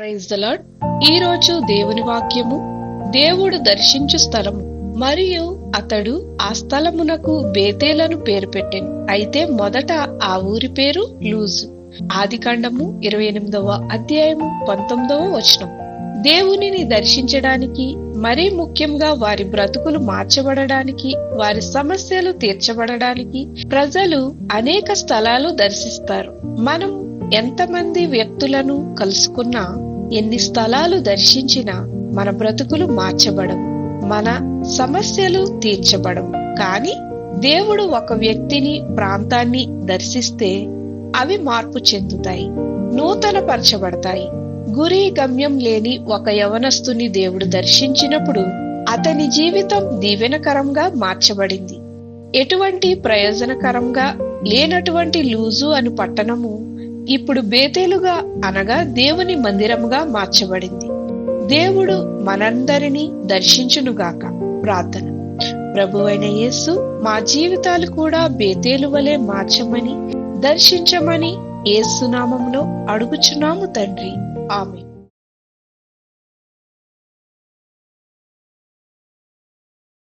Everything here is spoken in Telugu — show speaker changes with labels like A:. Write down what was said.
A: ప్రైజ్ ద ఈ రోజు దేవుని వాక్యము దేవుడు దర్శించు స్థలము మరియు అతడు ఆ స్థలమునకు బేతేలను పేరు పెట్టాను. అయితే మొదట ఆ ఊరి పేరు లూజు. ఆదికాండము ఇరవై ఎనిమిదవ అధ్యాయము పంతొమ్మిదవ వచనం. దేవునిని దర్శించడానికి మరీ ముఖ్యంగా వారి బ్రతుకులు మార్చబడడానికి వారి సమస్యలు తీర్చబడడానికి ప్రజలు అనేక స్థలాలు దర్శిస్తారు. మనం ఎంతమంది వ్యక్తులను కలుసుకున్నా ఎన్ని స్థలాలు దర్శించినా మన బ్రతుకులు మార్చబడవు మన సమస్యలు తీర్చబడవు. కానీ దేవుడు ఒక వ్యక్తిని ప్రాంతాన్ని దర్శిస్తే అవి మార్పు చెందుతాయి నూతన పరచబడతాయి గురి గమ్యం లేని ఒక యవనస్తుని దేవుడు దర్శించినప్పుడు అతని జీవితం దీవెనకరంగా మార్చబడింది. ఎటువంటి ప్రయోజనకరంగా లేనటువంటి లూజు అని పట్టణము ఇప్పుడు బేతేలుగా అనగా దేవుని మందిరముగా మార్చబడింది. దేవుడు మనందరినీ దర్శించునుగాక. ప్రార్థన. ప్రభువైన యేసు మా జీవితాలు కూడా బేతేలు వలె మార్చమని దర్శించమని ఏసునామంలో అడుగుచున్నాము తండ్రి. ఆమె